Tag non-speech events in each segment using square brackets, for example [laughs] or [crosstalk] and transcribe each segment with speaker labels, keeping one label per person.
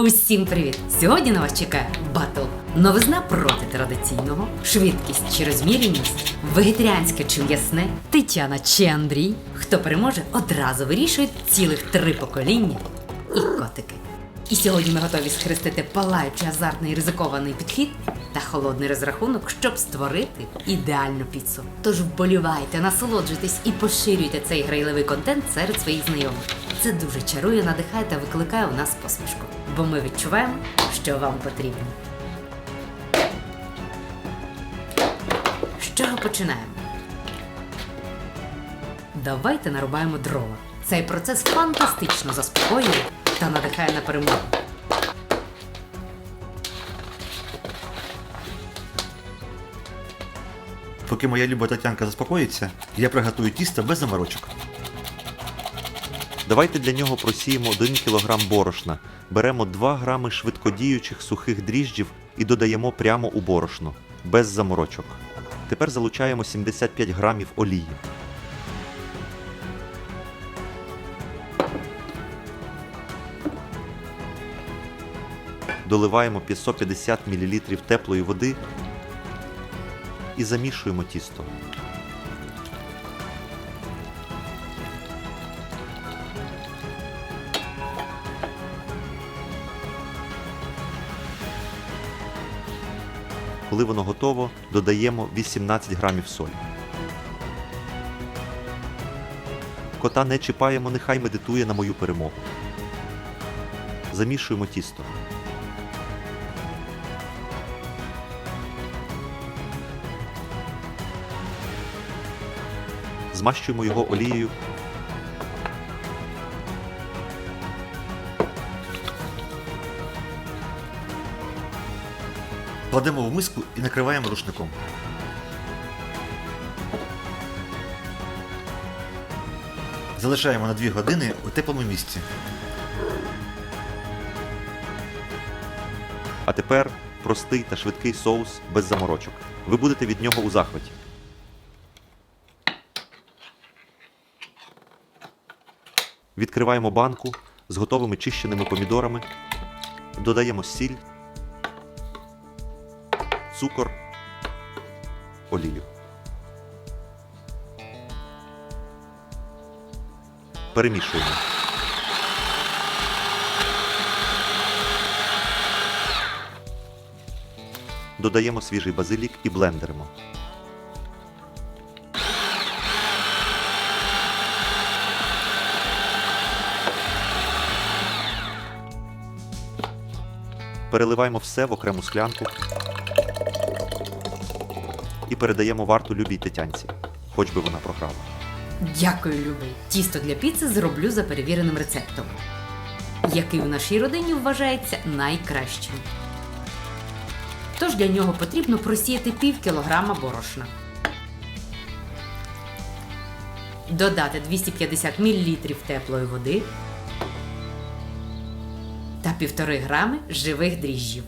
Speaker 1: Усім привіт! Сьогодні на вас чекає батл. Новизна проти традиційного, швидкість чи розмірність, вегетаріанське чи м'ясне, Тетяна чи Андрій. Хто переможе, одразу вирішує цілих три покоління і котики. І сьогодні ми готові схрестити палаючий азартний ризикований підхід та холодний розрахунок, щоб створити ідеальну піцу. Тож вболівайте, насолоджуйтесь і поширюйте цей грайливий контент серед своїх знайомих. Це дуже чарує, надихає та викликає у нас посмішку, бо ми відчуваємо, що вам потрібно. З чого починаємо? Давайте нарубаємо дрова. Цей процес фантастично заспокоює та надихає на перемогу.
Speaker 2: Поки моя люба Тетянка заспокоїться, я приготую тісто без заморочок.
Speaker 3: Давайте для нього просіємо 1 кг борошна, беремо 2 грами швидкодіючих сухих дріжджів і додаємо прямо у борошно, без заморочок. Тепер залучаємо 75 грамів олії. Доливаємо 550 мл теплої води і замішуємо тісто. Коли воно готово, додаємо 18 грамів солі. Кота не чіпаємо, нехай медитує на мою перемогу. Замішуємо тісто. Змащуємо його олією.
Speaker 2: Кладемо в миску і накриваємо рушником. Залишаємо на 2 години у теплому місці.
Speaker 3: А тепер простий та швидкий соус без заморочок. Ви будете від нього у захваті. Відкриваємо банку з готовими чищеними помідорами, додаємо сіль, цукор, олію. Перемішуємо. Додаємо свіжий базилік і блендеримо. Переливаємо все в окрему склянку і передаємо варту любій тетянці, хоч би вона програла.
Speaker 1: Дякую, любий. Тісто для піци зроблю за перевіреним рецептом, який у нашій родині вважається найкращим. Тож для нього потрібно просіяти пів кілограма борошна. Додати 250 мл теплої води та 1,5 грами живих дріжджів.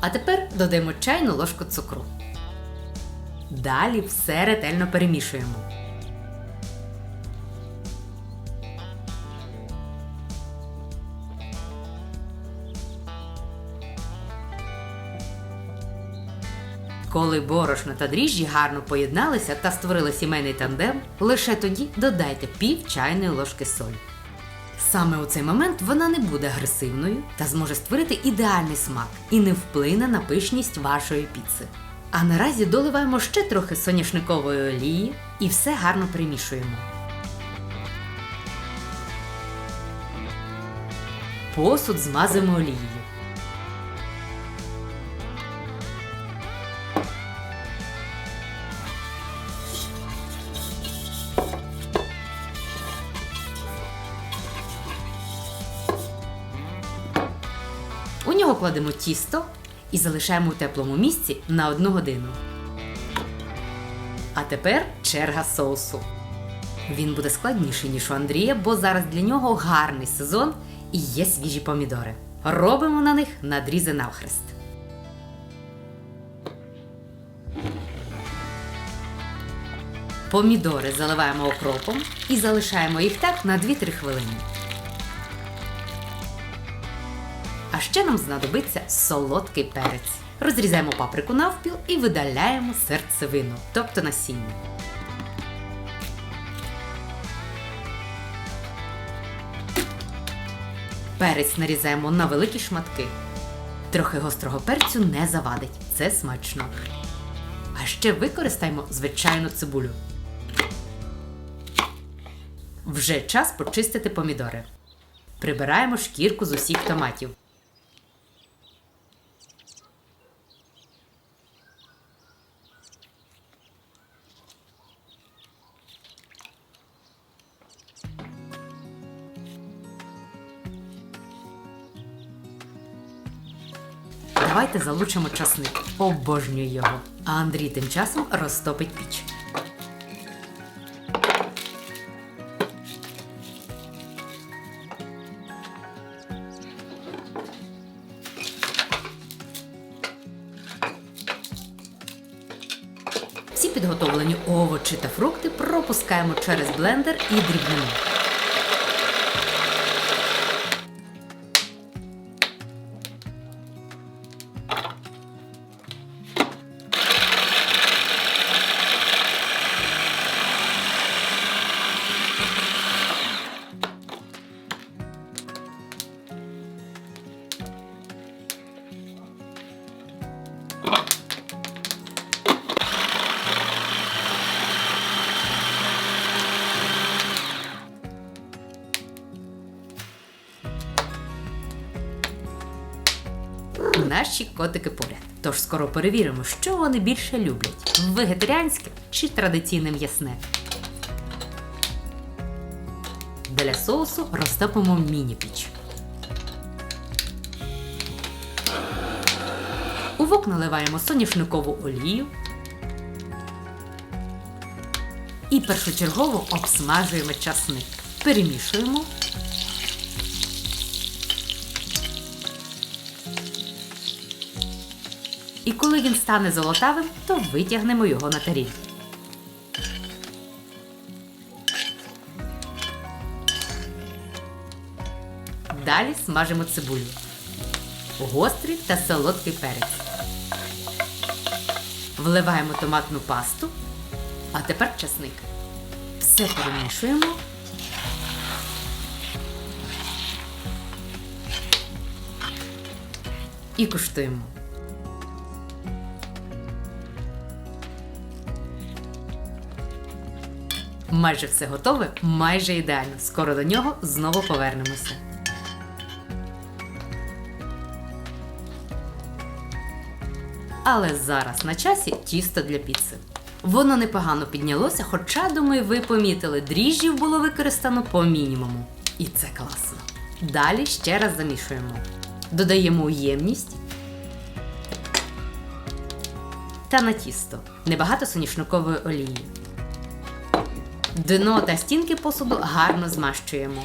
Speaker 1: А тепер додаємо чайну ложку цукру. Далі все ретельно перемішуємо. Коли борошно та дріжджі гарно поєдналися та створили сімейний тандем, лише тоді додайте пів чайної ложки солі. Саме у цей момент вона не буде агресивною та зможе створити ідеальний смак і не вплине на пишність вашої піци. А наразі доливаємо ще трохи соняшникової олії і все гарно перемішуємо. Посуд змазуємо олією. У нього кладемо тісто і залишаємо у теплому місці на одну годину. А тепер черга соусу. Він буде складніший, ніж у Андрія, бо зараз для нього гарний сезон і є свіжі помідори. Робимо на них надрізи навхрест. Помідори заливаємо окропом і залишаємо їх так на 2-3 хвилини. Ще нам знадобиться солодкий перець. Розрізаємо паприку навпіл і видаляємо серцевину, тобто насіння. Перець нарізаємо на великі шматки. Трохи гострого перцю не завадить, це смачно. А ще використаємо звичайну цибулю. Вже час почистити помідори. Прибираємо шкірку з усіх томатів. Давайте залучимо часник. Обожнюю його. А Андрій тим часом розтопить піч. Всі підготовлені овочі та фрукти пропускаємо через блендер і дрібнемо. Наші котики поряд. Тож скоро перевіримо, що вони більше люблять: вегетаріанське чи традиційне м'ясне. Для соусу розтопимо міні-піч. У вок наливаємо соняшникову олію. І першочергово обсмажуємо часник. Перемішуємо. І коли він стане золотавим, то витягнемо його на таріль. Далі смажимо цибулю. Гострий та солодкий перець. Вливаємо томатну пасту. А тепер часник. Все перемішуємо. І куштуємо. Майже все готове, майже ідеально. Скоро до нього знову повернемося. Але зараз на часі тісто для піци. Воно непогано піднялося, хоча, думаю, ви помітили, дріжджів було використано по мінімуму. І це класно. Далі ще раз замішуємо. Додаємо ємність та на тісто. Небагато соняшникової олії. Дно та стінки посуду гарно змащуємо.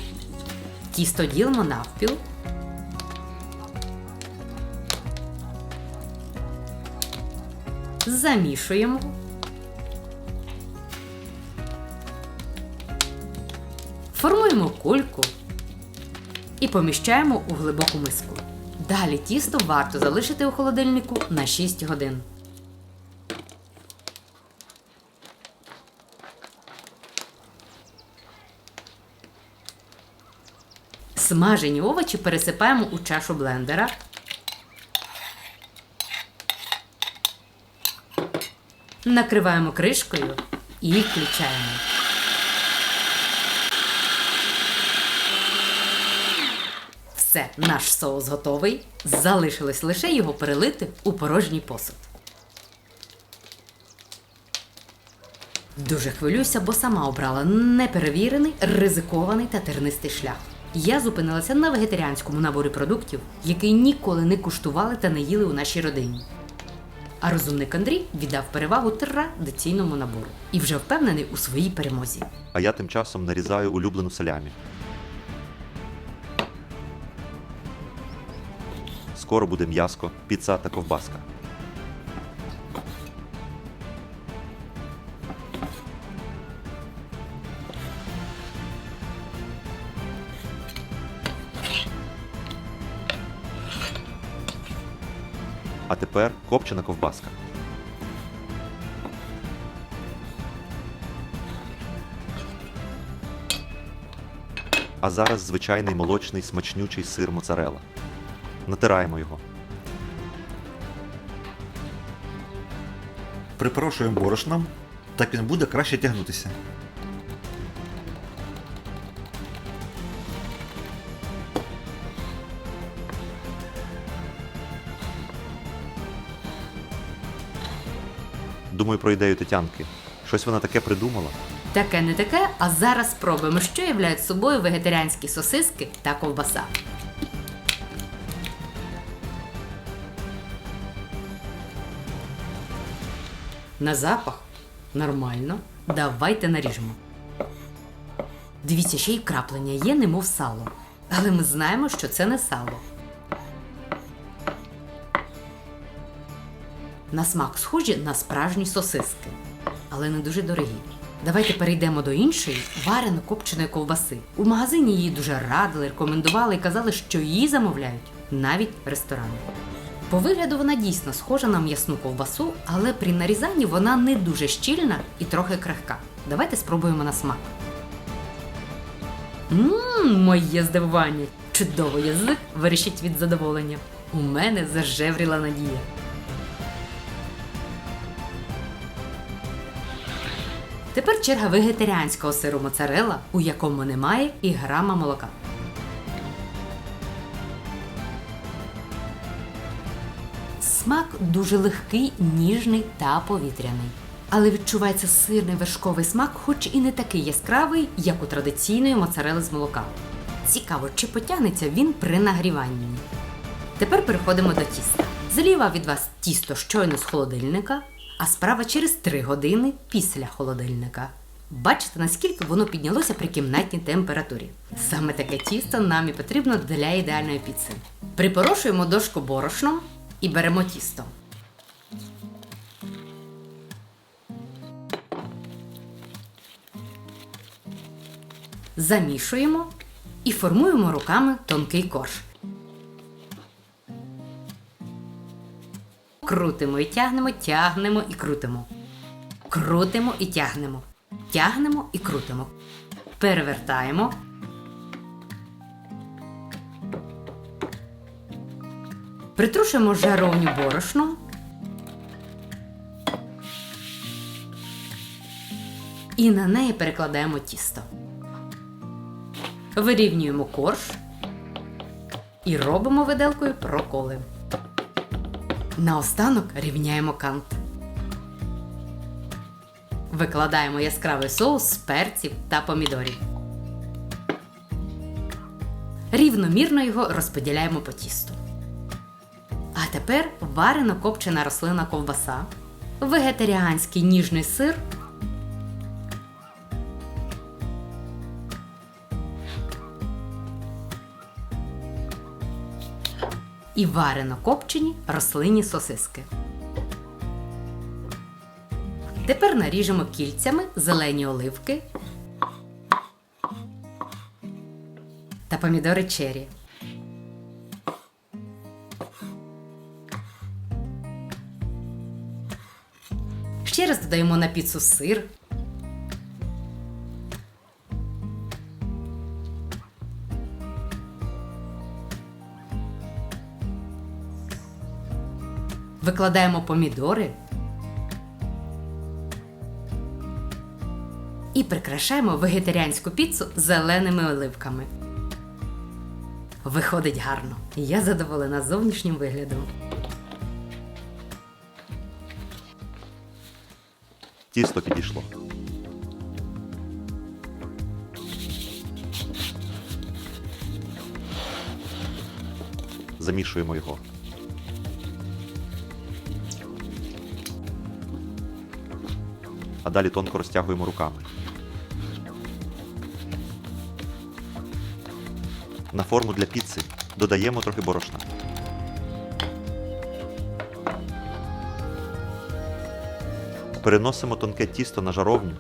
Speaker 1: Тісто ділимо навпіл. Замішуємо. Формуємо кульку і поміщаємо у глибоку миску. Далі тісто варто залишити у холодильнику на 6 годин. Смажені овочі пересипаємо у чашу блендера. Накриваємо кришкою і включаємо. Все, наш соус готовий. Залишилось лише його перелити у порожній посуд. Дуже хвилююся, бо сама обрала неперевірений, ризикований та тернистий шлях. Я зупинилася на вегетаріанському наборі продуктів, який ніколи не куштували та не їли у нашій родині. А розумник Андрій віддав перевагу традиційному набору і вже впевнений у своїй перемозі.
Speaker 3: А я тим часом нарізаю улюблену салямі. Скоро буде м'яско, піца та ковбаска. Тепер копчена ковбаска. А зараз звичайний молочний смачнючий сир моцарела. Натираємо його.
Speaker 2: Припорошуємо борошном, так він буде краще тягнутися.
Speaker 3: Думаю про ідею Тетянки. Щось вона таке придумала.
Speaker 1: Таке не таке, а зараз спробуємо, що являють собою вегетаріанські сосиски та ковбаса. На запах нормально. Давайте наріжемо. Дивіться, ще й краплення є, немов сало. Але ми знаємо, що це не сало. На смак схожі на справжні сосиски, але не дуже дорогі. Давайте перейдемо до іншої варено копченої ковбаси. У магазині її дуже радили, рекомендували і казали, що її замовляють навіть ресторани. По вигляду вона дійсно схожа на м'ясну ковбасу, але при нарізанні вона не дуже щільна і трохи крихка. Давайте спробуємо на смак. Ммм, моє здивування! Чудово язик верещить від задоволення. У мене зажевріла надія. Черга вегетаріанського сиру моцарелла, у якому немає і грама молока. Смак дуже легкий, ніжний та повітряний. Але відчувається сирний вершковий смак, хоч і не такий яскравий, як у традиційної моцарели з молока. Цікаво, чи потягнеться він при нагріванні. Тепер переходимо до тіста. Зліва від вас тісто щойно з холодильника, а справа через 3 години після холодильника. Бачите, наскільки воно піднялося при кімнатній температурі. Саме таке тісто нам і потрібно для ідеальної піци. Припорошуємо дошку борошном і беремо тісто. Замішуємо і формуємо руками тонкий корж. Крутимо і тягнемо, тягнемо і крутимо. Крутимо і тягнемо. Тягнемо і крутимо. Перевертаємо. Притрушуємо жаровню борошном. І на неї перекладаємо тісто. Вирівнюємо корж і робимо виделкою проколи. Наостанок рівняємо кант. Викладаємо яскравий соус з перців та помідорів. Рівномірно його розподіляємо по тісту. А тепер варено копчена рослина ковбаса, вегетаріанський ніжний сир. І варено копчені рослинні сосиски. Тепер наріжемо кільцями зелені оливки та помідори чері. Ще раз додаємо на піцу сир. Викладаємо помідори. І прикрашаємо вегетаріанську піцу зеленими оливками. Виходить гарно. Я задоволена зовнішнім виглядом.
Speaker 3: Тісто підійшло. Замішуємо його. А далі тонко розтягуємо руками. На форму для піци додаємо трохи борошна. Переносимо тонке тісто на жаровню.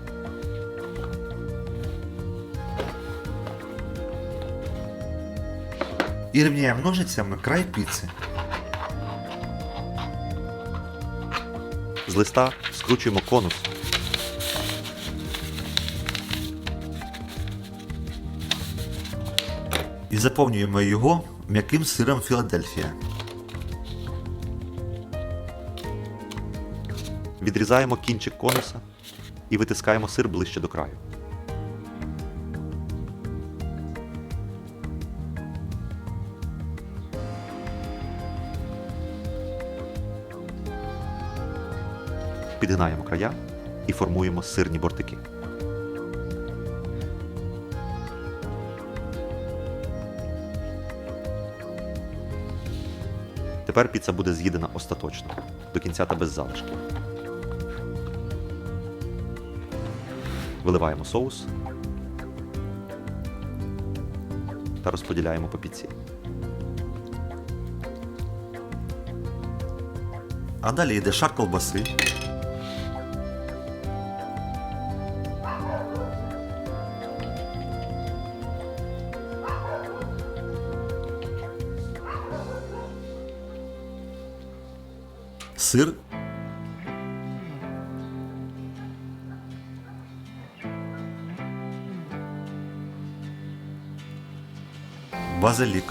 Speaker 2: І рівняємо ножицями край піци.
Speaker 3: З листа скручуємо конус.
Speaker 2: І заповнюємо його м'яким сиром Філадельфія.
Speaker 3: Відрізаємо кінчик конуса і витискаємо сир ближче до краю. Підгинаємо края і формуємо сирні бортики. Тепер піца буде з'їдена остаточно, до кінця та без залишків. Виливаємо соус та розподіляємо по піці.
Speaker 2: А далі йде шар колбаси. Сир. Базилік.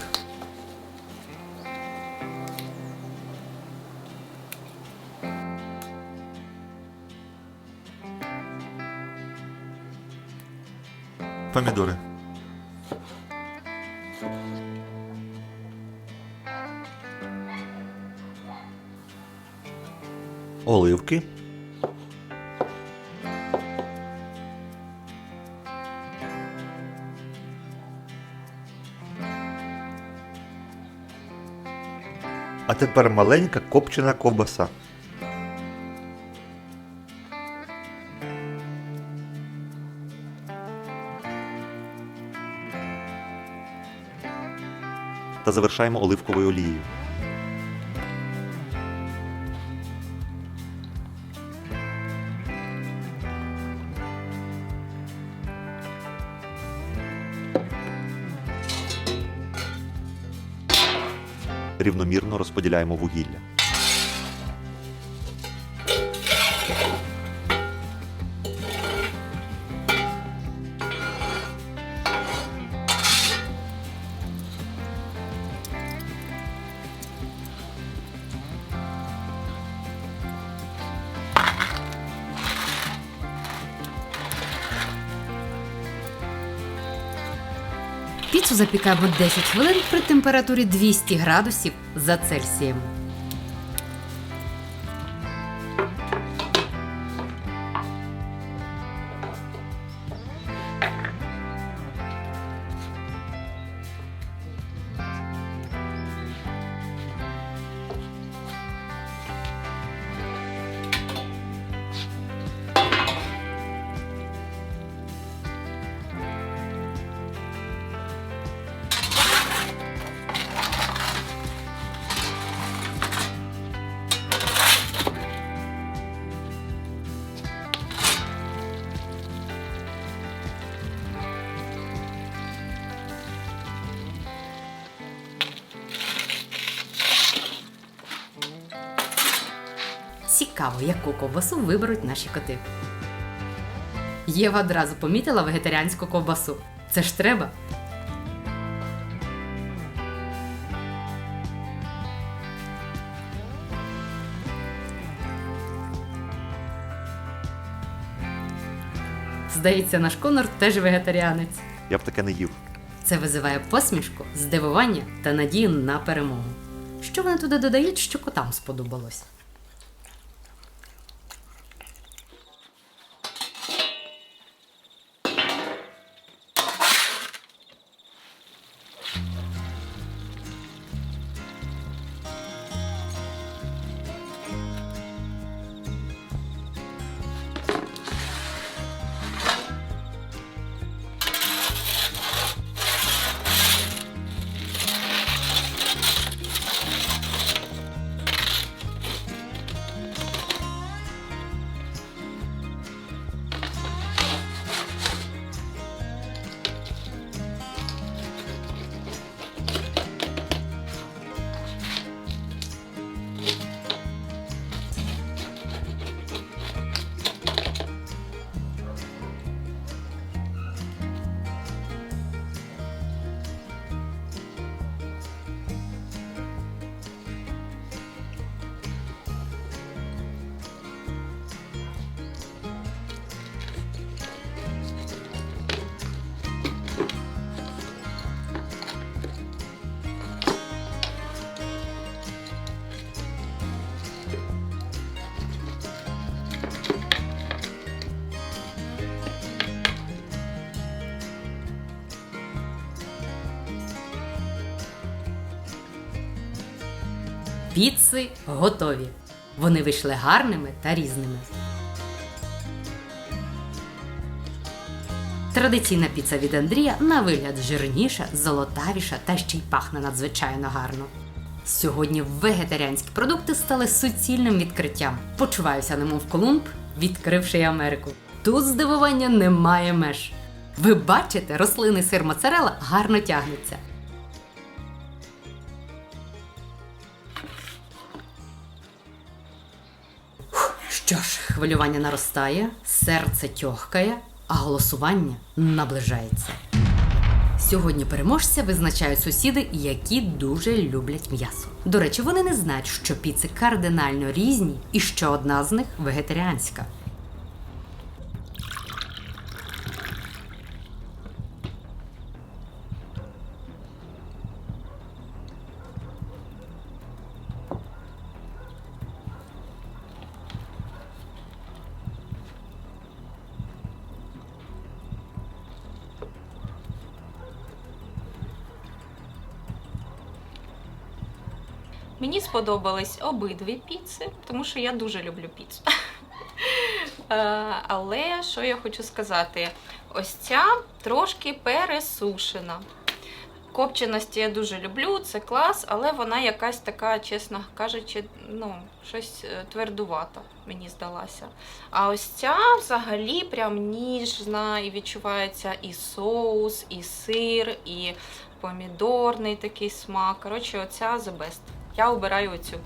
Speaker 2: Помідори. Оливки. А тепер маленька копчена ковбаса.
Speaker 3: та завершаємо оливковою олією. Рівномірно розподіляємо вугілля.
Speaker 1: Піцу запікаємо 10 хвилин при температурі 200 градусів за Цельсієм. Цікаво, яку ковбасу виберуть наші коти. Єва одразу помітила вегетаріанську ковбасу. Це ж треба. Здається, наш Конор теж вегетаріанець.
Speaker 3: Я б таке не їв.
Speaker 1: Це визиває посмішку, здивування та надію на перемогу. Що вони туди додають, що котам сподобалось? Піци готові. Вони вийшли гарними та різними. Традиційна піца від Андрія на вигляд жирніша, золотавіша та ще й пахне надзвичайно гарно. Сьогодні вегетаріанські продукти стали суцільним відкриттям. Почуваюся немов Колумб, відкривши Америку. Тут здивування немає меж. Ви бачите, рослинний сир моцарелла гарно тягнеться. Що ж, хвилювання наростає, серце тьохкає, а голосування наближається. Сьогодні переможця визначають сусіди, які дуже люблять м'ясо. До речі, вони не знають, що піци кардинально різні і що одна з них вегетаріанська.
Speaker 4: Мені сподобались обидві піци, тому що я дуже люблю піцу. [laughs] Е, Але що я хочу сказати? Ось ця трошки пересушена. Копченості я дуже люблю, це клас, але вона якась така, чесно кажучи, ну, щось е, твердувата, мені здалася. А ось ця взагалі прям ніжна, і відчувається і соус, і сир, і помідорний такий смак. Коротше, оця the best. Я обираю оцю.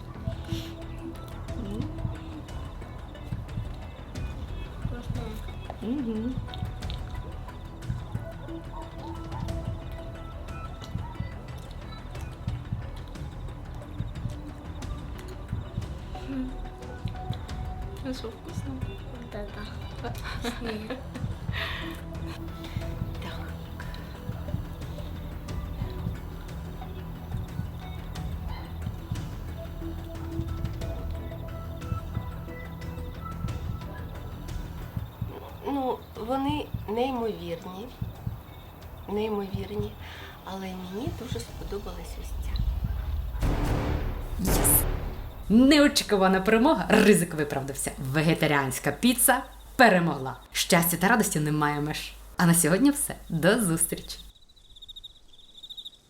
Speaker 4: Угу. Ну вкусно?
Speaker 5: Вот неймовірні. Неймовірні. Але мені дуже сподобалась ось ця.
Speaker 1: Yes! Неочікувана перемога. Ризик виправдався. Вегетаріанська піца перемогла. Щастя та радості немає меж. А на сьогодні все. До зустрічі!